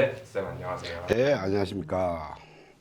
안녕하세요. 네, 안녕하십니까.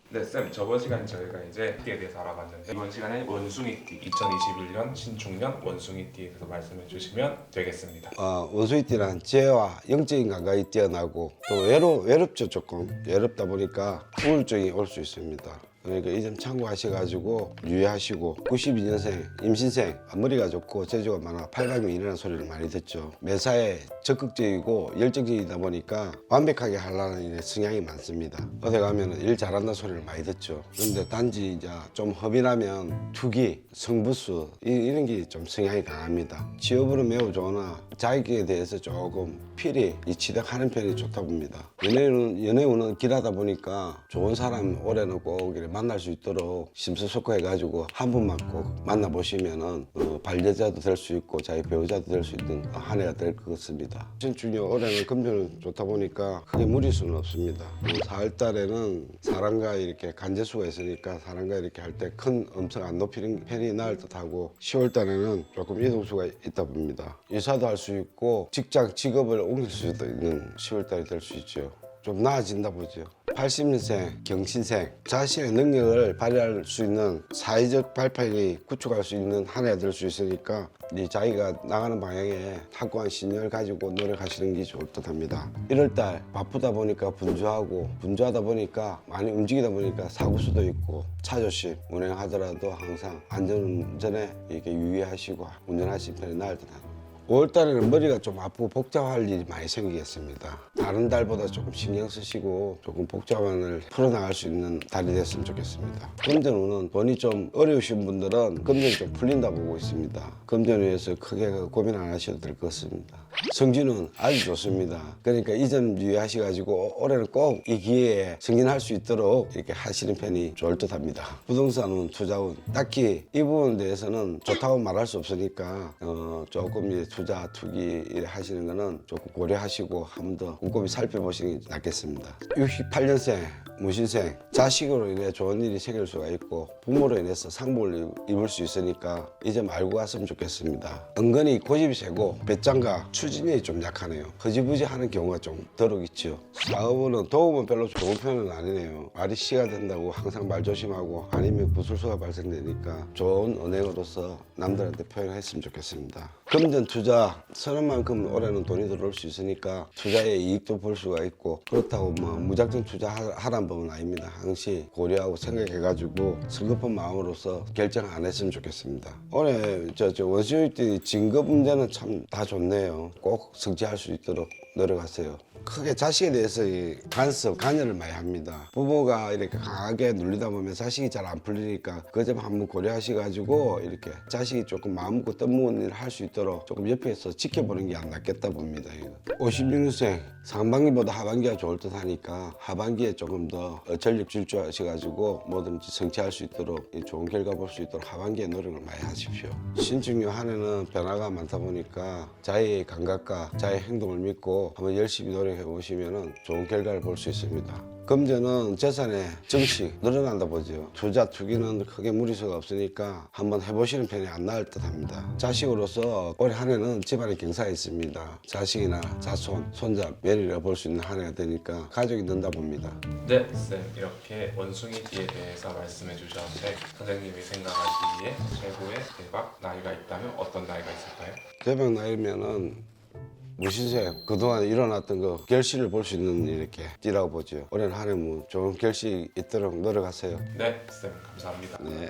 네, 쌤 저번 시간 저희가 이제 띠에 대해서 알아봤는데 이번 시간에 원숭이띠 2021년 신축년 원숭이띠에 대해서 말씀해 주시면 되겠습니다. 어, 원수이띠는 재와 영적인 감각이 뛰어나고 또 외로, 외롭죠 조금 외롭다 보니까 우울증이 올 수 있습니다. 그러니까 이 점 참고하셔가지고 유의하시고 92년생 임신생 머리가 좋고 재주가 많아 일어나는 소리를 많이 듣죠. 매사에 적극적이고 열정적이다 보니까 완벽하게 하려는 일에 성향이 많습니다. 어디 가면 일 잘한다는 소리를 많이 듣죠. 그런데 단지 이제 좀 나면 투기, 성부수 이, 이런 게 좀 성향이 강합니다. 취업으로 매우 좋으나 자기에 대해서 조금 필히 이 취득하는 편이 좋다 봅니다. 연애운은, 연애운은 길하다 보니까 좋은 사람 올해는 꼭 이렇게 만날 수 있도록 심수석고해가지고 한 분만 꼭 만나보시면은 어, 반려자도 될 수 있고 자기 배우자도 될 수 있는 한 해가 될 것 같습니다. 신축년 올해는 금전은 좋다 보니까 크게 무리수는 없습니다. 4월 달에는 사람과 이렇게 간제수가 있으니까 사람과 이렇게 할 때큰 엄청 안 높이는 편이 나을 듯하고 10월 달에는 조금 이동수가 있다 봅니다. 이사도 할 수 있고 직장 직업을 옮길 수도 있는 10월 달이 될 수 있죠. 좀 나아진다 보죠. 80년생, 경신생, 자신의 능력을 발휘할 수 있는 사회적 발판이 구축할 수 있는 한 해가 될수 있으니까 이 자기가 나가는 방향에 확고한 신념을 가지고 노력하시는 게 좋을 듯 합니다. 1월달 바쁘다 보니까 분주하고 분주하다 보니까 많이 움직이다 보니까 사고 수도 있고 차 조심 운행하더라도 항상 안전운전에 이렇게 유의하시고 운전하시는 편이 나을 듯 합니다. 5월달에는 머리가 좀 아프고 복잡할 일이 많이 생기겠습니다. 다른 달보다 조금 신경 쓰시고 조금 복잡함을 풀어나갈 수 있는 달이 됐으면 좋겠습니다. 금전운은 돈이 좀 어려우신 분들은 금전이 좀 풀린다 보고 있습니다. 금전에 의해서 크게 고민 안 하셔도 될 것 같습니다. 성진은 아주 좋습니다. 그러니까 이 점 유의하셔가지고 올해는 꼭 이 기회에 승진할 수 있도록 이렇게 하시는 편이 좋을 듯 합니다. 부동산은 투자운 딱히 이 부분에 대해서는 좋다고 말할 수 없으니까 어, 조금 이제 투자 투기 일 하시는 거는 조금 고려하시고 한 번 더 꼼꼼히 살펴보시는 게 낫겠습니다. 68년생 무신생 자식으로 인해 좋은 일이 생길 수가 있고 부모로 인해서 상복을 입을 수 있으니까 이 점 알고 갔으면 좋겠습니다. 은근히 고집이 세고 배짱과 추진이 좀 약하네요. 허지부지 하는 경우가 좀 더욱 있죠. 사업은 도움은 별로 좋은 편은 아니네요. 말이 씨가 된다고 항상 말 조심하고 아니면 구술수가 발생되니까 좋은 은행으로서 남들한테 표현했으면 좋겠습니다. 금전 투자 서는 만큼 올해는 돈이 들어올 수 있으니까 투자의 이익도 볼 수가 있고 그렇다고 뭐 무작정 투자하라 는 법은 아닙니다. 항시 고려하고 생각해가지고 성급한 마음으로서 결정 안 했으면 좋겠습니다. 올해 저, 저 원수일때 진급 문제는 참 다 좋네요. 꼭 성취할 수 있도록 노력하세요. 크게 자식에 대해서 이 간섭, 간여를 많이 합니다. 부모가 이렇게 강하게 눌리다 보면 자식이 잘 안 풀리니까 그 점 한번 고려하셔가지고 이렇게 자식이 조금 마음 먹고 떠먹은 일을 할 수 있도록 조금 옆에서 지켜보는 게 안 낫겠다 봅니다. 이거. 56년생 상반기보다 하반기가 좋을 듯 하니까 하반기에 조금 더 전력 질주하셔가지고 뭐든지 성취할 수 있도록 이 좋은 결과 볼 수 있도록 하반기에 노력을 많이 하십시오. 신축년 한 해는 변화가 많다 보니까 자의 감각과 자의 행동을 믿고 한번 열심히 노력 해 보시면 좋은 결과를 볼 수 있습니다. 금전은 재산의 증식 늘어난다 보죠. 투자 투기는 크게 무리수가 없으니까 한번 해보시는 편이 안 나을 듯 합니다. 자식으로서 올해 한 해는 집안에 경사가 있습니다. 자식이나 자손, 손자, 며느리가 볼수 있는 한 해가 되니까 가족이 는다 봅니다. 네, 쌤 이렇게 원숭이띠에 대해서 말씀해 주셨는데 선생님이 생각하시기에 최고의 대박 나이가 있다면 어떤 나이가 있을까요? 대박 나이면은 무신세 그동안 일어났던 그 결실을 볼 수 있는 이렇게 띠라고 보죠. 올해는 한해뭐 좋은 결실이 있도록 노력하세요. 네, 쌤 감사합니다. 네.